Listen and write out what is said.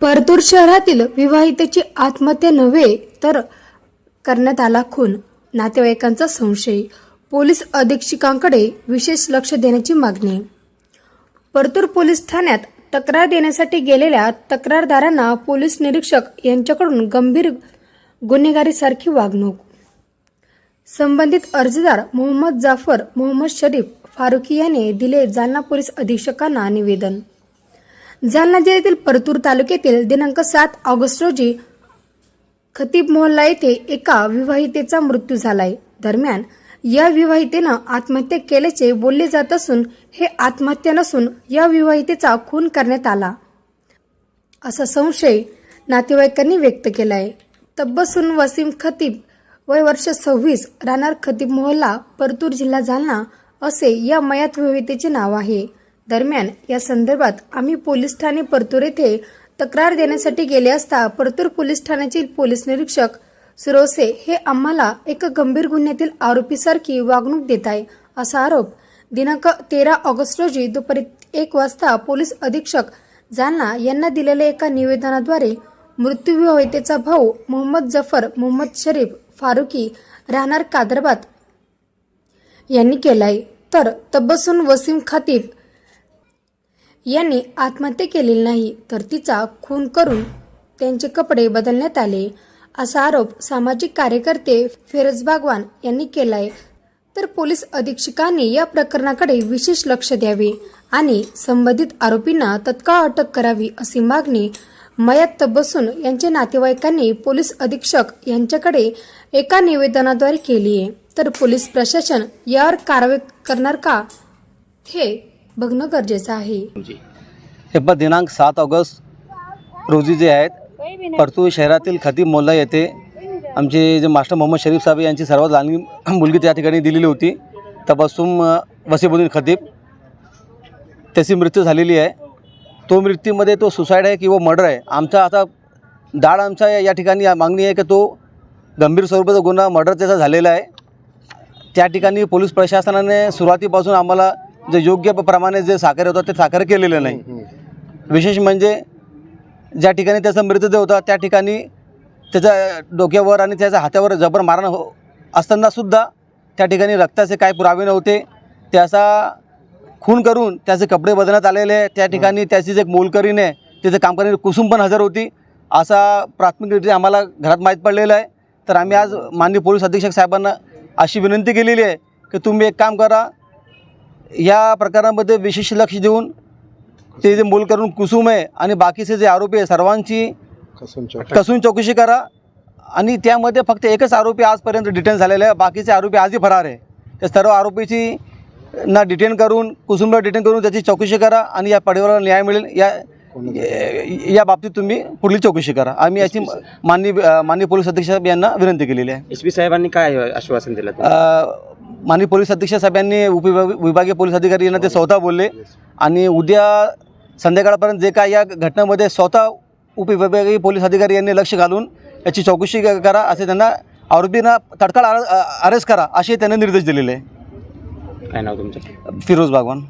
परतूर शहरातील विवाहितेची आत्महत्या नव्हे तर करण्यात आला खून. नातेवाईकांचा संशय. पोलीस अधीक्षकांकडे विशेष लक्ष देण्याची मागणी. परतूर पोलीस ठाण्यात तक्रार देण्यासाठी गेलेल्या तक्रारदारांना पोलीस निरीक्षक यांच्याकडून गंभीर गुन्हेगारीसारखी वागणूक. संबंधित अर्जदार मोहम्मद जाफर मोहम्मद शरीफ फारुकी याने दिले जालना पोलीस अधीक्षकांना निवेदन. जालना जिल्ह्यातील परतूर तालुक्यातील दिनांक सात ऑगस्ट रोजी खतीब मोहल्ला येथे एका विवाहितेचा मृत्यू झालाय. दरम्यान या विवाहितेनं आत्महत्या केल्याचे बोलले जात असून हे आत्महत्या नसून या विवाहितेचा खून करण्यात आला. असा संशय नातेवाईकांनी व्यक्त केलाय. तब्बसून वसीम खतीब वय वर्ष सव्वीस राहणार खतीब मोहल्ला परतूर जिल्हा जालना असे या मयात विवाहितेचे नाव आहे. दरम्यान या संदर्भात आम्ही पोलीस ठाणे परतूर येथे तक्रार देण्यासाठी गेले असता परतूर पोलीस ठाण्याचे पोलीस निरीक्षक सुरोसे हे आम्हाला एका गंभीर गुन्ह्यातील आरोपीसारखी वागणूक देत आहे असा आरोप दिनांक तेरा ऑगस्ट रोजी दुपारी एक वाजता पोलीस अधीक्षक जालना यांना दिलेल्या एका निवेदनाद्वारे मृत्यूविवाहितेचा भाऊ मोहम्मद जफर मोहम्मद शरीफ फारुकी राहणार कादरबाद यांनी केलाय. तर तब्बसून वसीम खातीफ यांनी आत्महत्या केलेली नाही तर तिचा खून करून त्यांचे कपडे बदलण्यात आले असा आरोप सामाजिक कार्यकर्ते फेरज भागवान यांनी केलाय. तर पोलीस अधीक्षकांनी या प्रकरणाकडे विशेष लक्ष द्यावे आणि संबंधित आरोपींना तत्काळ अटक करावी अशी मागणी मयात बसून यांच्या नातेवाईकांनी पोलीस अधीक्षक यांच्याकडे एका निवेदनाद्वारे केली आहे तर पोलीस प्रशासन यावर कारवाई करणार का? हे बघणं गरजेचं आहे. हे पण दिनांक सात ऑगस्ट रोजी जे आहेत परतू शहरातील खतीब मोल्ला येथे आमचे जे मास्टर मोहम्मद शरीफ साहेब यांची सर्वात लहान मुलगी त्या ठिकाणी दिलेली होती. तपासून वसीबुद्दीन खतीब त्याची मृत्यू झालेली आहे. तो मृत्यूमध्ये तो सुसाईड आहे किंवा मर्डर आहे. आमचा आता दाड आमचा या ठिकाणी मागणी आहे की तो गंभीर स्वरूपाचा गुन्हा मर्डर त्याचा झालेला आहे. त्या ठिकाणी पोलीस प्रशासनाने सुरुवातीपासून आम्हाला जे योग्य प्रमाणे जे साखर होतं ते साखर केलेलं नाही. विशेष म्हणजे ज्या ठिकाणी त्याचा मृतदेह होता त्या ठिकाणी त्याच्या डोक्यावर आणि त्याच्या हातावर जबर मारण हो असतानासुद्धा त्या ठिकाणी रक्ताचे काय पुरावे नव्हते. त्याचा खून करून त्याचे कपडे बदलण्यात आलेले आहे. त्या ठिकाणी त्याची जे एक आहे तिथे काम करणारी कुसुम पण हजर होती. असा प्राथमिकरित्या आम्हाला घरात माहीत पडलेलं आहे. तर आम्ही आज माननीय पोलीस अधीक्षक साहेबांना अशी विनंती केलेली आहे की तुम्ही एक काम करा या प्रकरणामध्ये विशेष लक्ष देऊन ते जे मूल करून कुसुम आहे आणि बाकीचे जे आरोपी आहे सर्वांची कसून चौकशी. करा आणि त्यामध्ये फक्त एकच आरोपी आजपर्यंत डिटेन झालेला आहे. बाकीचे आरोपी आजही फरार आहे. त्या सर्व आरोपीची ना डिटेन करून कुसुमला डिटेन करून त्याची चौकशी करा आणि या परिवाराला न्याय मिळेल. या या बाबतीत तुम्ही पुढील चौकशी करा. आम्ही याची माननीय माननीय पोलीस अधीक्षक यांना विनंती केलेली आहे. एस पी साहेबांनी काय आश्वासन दिलं माननीय पोलीस अधीक्षक साहेबांनी उपविभाग विभागीय पोलीस अधिकारी यांना ते स्वतः बोलले. आणि उद्या संध्याकाळपर्यंत जे काय या घटनेमध्ये स्वतः उपविभागीय पोलीस अधिकारी यांनी लक्ष घालून याची चौकशी क- करा असे त्यांना आरोपींना तत्काळ अरेस्ट करा असे त्यांनी निर्देश दिलेले. आहे काय नाव तुमचं? फिरोज बागवान.